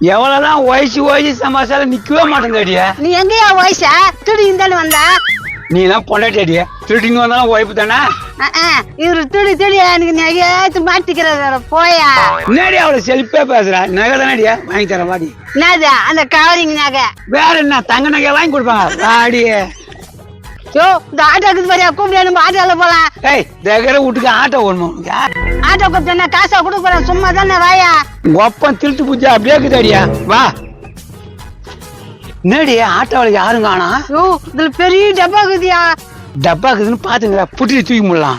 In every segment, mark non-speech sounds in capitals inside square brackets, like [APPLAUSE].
எவ்வளவுதான் வயசு வயசு சமாச்சாரம் நிக்கவே மாட்டேங்காடியா நீ எங்கேயா வயசா திருடி இருந்தாலும் வந்தா? நீ எல்லாம் பொண்டாட்டியாடியா திருட்டிங்க வந்தாலும் ஒய்ப்பு தானே? இவரு திருடி திருடி எனக்கு நகையாச்சும் மாட்டிக்கிறாரு போயா? முன்னாடி அவளை செழிப்பா பேசுறா? நகை தானடியா வாங்கி தரேன் வாடி. என்னது அந்த கவரிங் நகை? வேற என்ன தங்க நகை வாங்கி கொடுப்பாங்க? வாடி. யோ இந்த ஆட்டோக்கு பாரியா கூப்பிட்டு நம்ம ஆட்டோல போலாம் ஏய் தகர வீட்டுக்கு ஆட்டோ உனக்கு. ஆட்டோ கூப்பிட்டு காசா கொடுக்க போறேன் சும்மா தானே வாயா. அப்பன் திருட்டு பூஜா அப்படியே இருக்குதாடியா வா. என்னடி ஆட்டோவில் யாரும் காணா? யோ இதுல பெரிய டப்பா இருக்குதியா. டப்பா இருக்குதுன்னு பாத்துங்க புட்டி தூக்கி முடலாம்.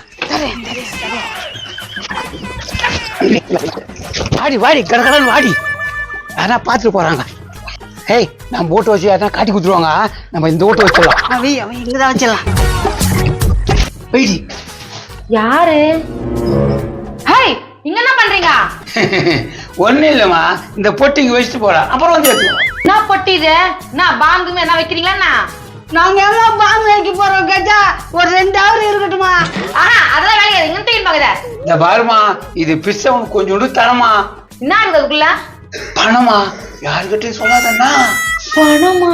வாடி வாடி கடற்கடன் வாடி. யாரா பார்த்துட்டு போறாங்க. ஏய் நம்ம ஓட்டு வச்சு யாரா காட்டி கொடுத்துருவாங்க. நம்ம இந்த ஓட்டு வச்சிடலாம். அவன் அவன் இங்கதான் வச்சிடலாம். போயிடி யாரு? ஹாய் இங்க என்ன பண்றீங்க? [LAUGHS] ஒன்றும் இல்லைம்மா. இந்த பொட்டி இங்கே வச்சுட்டு போறேன் அப்புறம் வந்து என்ன பொட்டி இது? என்ன பாங்குமே என்ன வைக்கிறீங்களா நாங்க எல்லாம் பாம்பு வைக்க போறோம் கேட்டா ஒரு ரெண்டு ஹவர் இருக்கட்டுமா ஆஹா அதெல்லாம் வேலையாது இங்க தூக்கி பாக்குத இந்த பாருமா இது பிசவன் கொஞ்சோண்டு தரமா என்ன இருக்குது அதுக்குள்ள? பணமா யாருக்கிட்டையும் சொல்லாதண்ணா. பணமா?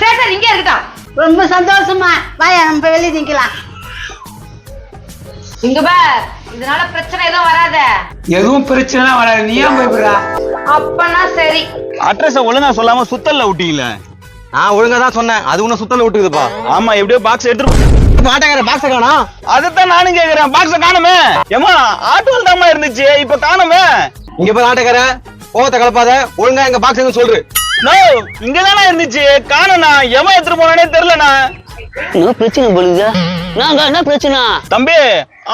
சரி சரி இங்கே இருக்கட்டும். ரொம்ப சந்தோஷமா. வாயா நம்ம வெளியே நிக்கலாம் இங்க பார் இதனால பிரச்சனை எதுவும் வராத. எதுவும் பிரச்சனை வராது. நீ ஏன் பயப்படுறா? அப்பனா சரி. அட்ரஸ ஒழுங்கா சொல்லாம சுத்தல்ல விட்டீங்களே நான் ஒழுங்கா தான் சொன்னேன். அது உன்ன சுத்தல விட்டுக்குதுப்பா ஆமா எப்படியோ பாக்ஸ் எடுத்து மாட்டாங்கிற பாக்ஸ காணா அதுதான் நானும் கேக்குறேன். பாக்ஸ காணுமே. ஏமா ஆட்டோல தாமா இருந்துச்சு. இப்ப காணுமே. இங்க போய் ஆட்டக்கார கோவத்தை கலப்பாத. ஒழுங்கா எங்க பாக்ஸ் எங்க சொல்லு. நோ இங்க தானே இருந்துச்சு. காணனா எவன் எடுத்துட்டு போனானே தெரியலண்ணா. என்ன பிரச்சனை போலுது நாங்க என்ன பிரச்சனை? தம்பி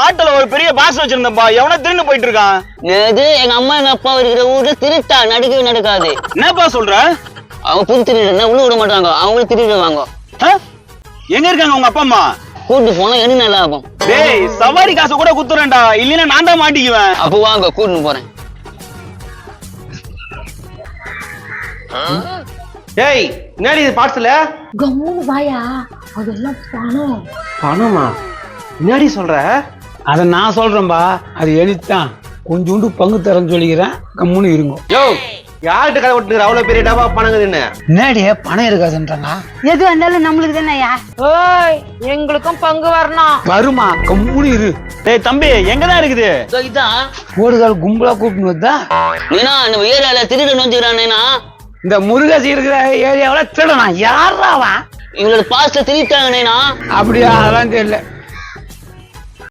ஆட்டோல ஒரு பெரிய பாக்ஸ் வச்சிருந்தப்பா. எவனோ திருண்டு போயிட்டு இருக்கான் எங்க அம்மா எங்க அப்பா இருக்கிற ஊர்ல திருட்டா நடக்கவே நடக்காது. என்னப்பா சொல்ற? அவங்க புது திருடுனா உள்ள விட மாட்டாங்க. அவங்களும் திருடுவாங்க? எங்க இருக்காங்க உங்க அப்பா அம்மா? கூட்டு போனா என்ன நல்லா ஆகும் டேய் சவாரி காசு கூட குத்துறேன்டா. இல்லைன்னா நான் தான் மாட்டிக்குவேன். அப்போ வாங்க கூட்டின்னு போறேன். டேய் என்னடி இது பார்சல கம்முன்னு வாயா. அதெல்லாம் பணம். பணமா? என்னடி சொல்ற? அதை நான் சொல்றேன்பா. அது எனித்தான் கொஞ்சோண்டு பங்கு தரேன்னு சொல்லிக்கிறேன். கம்முன்னு இருங்க. யோ யார்கிட்ட கதை விட்டுக்கிற அவ்வளவு பெரிய டப்பா பணங்குதுன்னு என்னடியே பணம் இருக்காதுன்றாங்க எது வந்தாலும் நம்மளுக்கு தானேயா ஓய் எங்களுக்கும் பங்கு வரணும். வருமா? கம்முன்னு இரு. டேய் தம்பி எங்கதான் இருக்குது? இதான் ஓடுகால் கும்பலா கூப்பிட்டு வந்தா? நீனா நம்ம ஏரியால திருடு நோஞ்சுக்கிறானேனா இந்த முருகாசி இருக்கிற ஏரியாவில் திருடனா யாரா அவன்? இவங்களோட பாஸ்ல திருட்டாங்கண்ணேனா அப்படியா அதெல்லாம் தெரியல.